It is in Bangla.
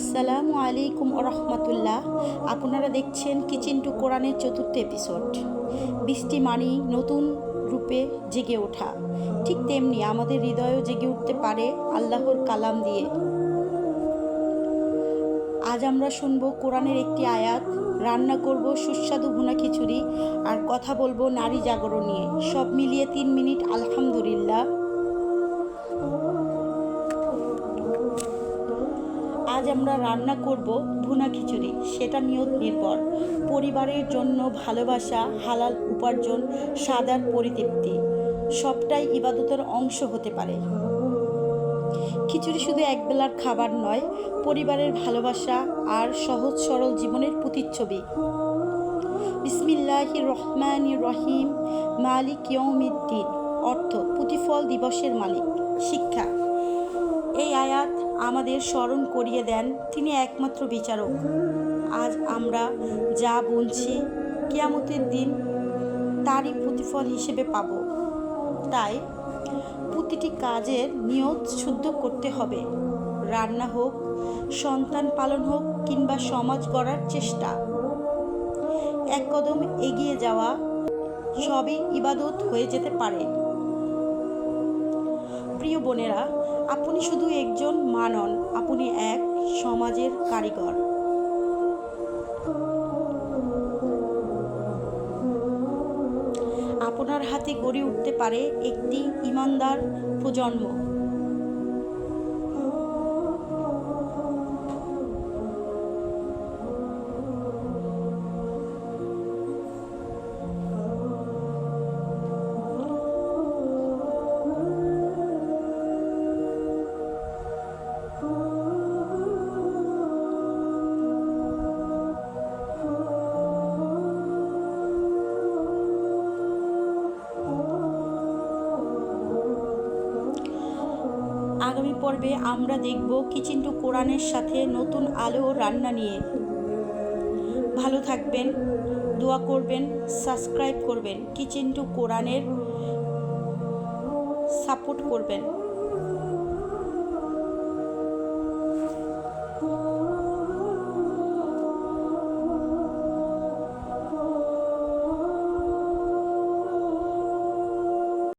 আসসালামু আলাইকুম রহমতুল্লাহ আপনারা দেখছেন কিচেন টু কোরআনের চতুর্থ এপিসোড। বৃষ্টি মানি নতুন রূপে জেগে ওঠা। ঠিক তেমনি আমাদের হৃদয়ও জেগে উঠতে পারে আল্লাহর কালাম দিয়ে। আজ আমরা শুনব কোরআনের একটি আয়াত, রান্না করব সুস্বাদু ভুনা খিচুড়ি, আর কথা বলব নারী জাগরণ নিয়ে। সব মিলিয়ে তিন মিনিট, আলহামদুলিল্লাহ। আজ আমরা রান্না করব ভুনা খিচুড়ি, সেটা নিয়ত নির্ভর। পরিবারের জন্য ভালোবাসা, হালাল উপার্জন, সাদার পরিতৃপ্তি, সবটাই ইবাদতের অংশ হতে পারে। খিচুড়ি শুধু একবেলার খাবার নয়, পরিবারের ভালোবাসা আর সহজ সরল জীবনের প্রতিচ্ছবি। বিসমিল্লাহ রহমান রহিম, মালিক ইয়ৌমিদ্দিন অর্থ প্রতিফল দিবসের মালিক, শিক্ষা। এই আয়াত আমাদের স্মরণ করিয়ে দেন। তিনি একমাত্র বিচারক। আজ আমরা যা বলছি কেয়ামতের দিন তারই প্রতিফল হিসেবে পাব। তাই প্রতিটি কাজের নিয়ত শুদ্ধ করতে হবে। রান্না হোক, সন্তান পালন হোক কিংবা সমাজ গড়ার চেষ্টা। এক কদম এগিয়ে যাওয়া সবই ইবাদত হয়ে যেতে পারে। প্রিয় বোনেরা, আপনি শুধু একজন মানন আপনি এক সমাজের কারিগর। আপনার হাতে গড়ে উঠতে পারে একটি ইমানদার প্রজন্ম। আগামী পর্বে আমরা দেখব কিচেন টু কোরআনের সাথে নতুন আলো ও রান্না নিয়ে। ভালো থাকবেন, দোয়া করবেন, সাবস্ক্রাইব করবেন কিচেন টু কোরআনের সাপোর্ট করবেন।